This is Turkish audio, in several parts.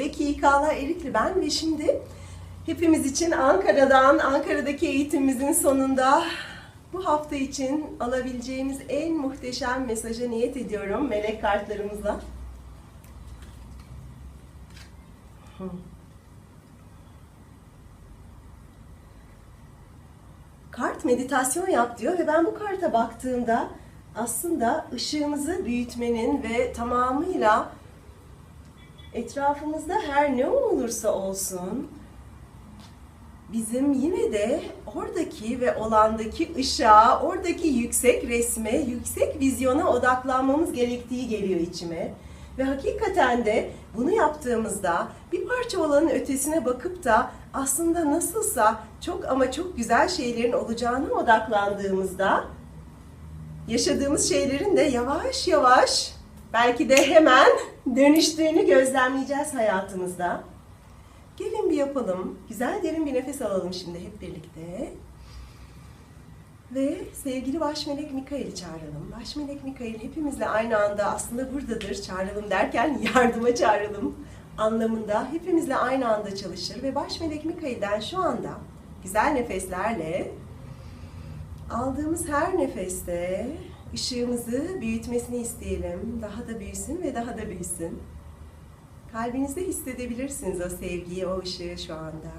Bekikalar Erikli ben ve şimdi hepimiz için Ankara'dan, Ankara'daki eğitimimizin sonunda bu hafta için alabileceğimiz en muhteşem mesaja niyet ediyorum melek kartlarımızla. Kart meditasyon yap diyor ve ben bu karta baktığımda aslında ışığımızı büyütmenin ve tamamıyla etrafımızda her ne olursa olsun bizim yine de oradaki ve olandaki ışığa, oradaki yüksek resme, yüksek vizyona odaklanmamız gerektiği geliyor içime. Ve hakikaten de bunu yaptığımızda bir parça olanın ötesine bakıp da aslında nasılsa çok ama çok güzel şeylerin olacağına odaklandığımızda yaşadığımız şeylerin de yavaş yavaş belki de hemen dönüştüğünü gözlemleyeceğiz hayatımızda. Gelin bir yapalım. Güzel derin bir nefes alalım şimdi hep birlikte. Ve sevgili Baş Melek Mikail'i çağıralım. Baş Melek Mikail hepimizle aynı anda aslında buradadır. Çağıralım derken yardıma çağıralım anlamında hepimizle aynı anda çalışır. Ve Baş Melek Mikail'den şu anda güzel nefeslerle aldığımız her nefeste ışığımızı büyütmesini isteyelim. Daha da büyüsün ve daha da büyüsün. Kalbinizde hissedebilirsiniz o sevgiyi, o ışığı şu anda.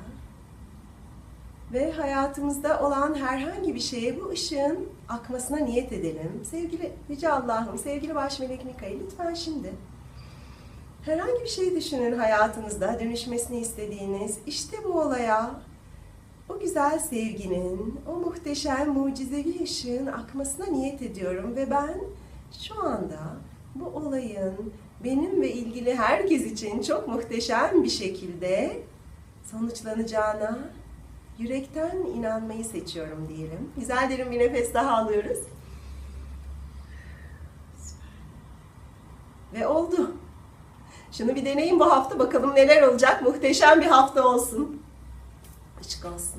Ve hayatımızda olan herhangi bir şeye bu ışığın akmasına niyet edelim. Sevgili Yüce Allah'ım, sevgili Baş Melek Mikail lütfen şimdi herhangi bir şey düşünün hayatınızda dönüşmesini istediğiniz işte bu olaya o güzel sevginin, o muhteşem mucizevi ışığın akmasına niyet ediyorum ve ben şu anda bu olayın benim ve ilgili herkes için çok muhteşem bir şekilde sonuçlanacağına yürekten inanmayı seçiyorum diyelim. Güzel derin bir nefes daha alıyoruz. Ve oldu. Şunu bir deneyin bu hafta bakalım neler olacak. Muhteşem bir hafta olsun. Açık olsun.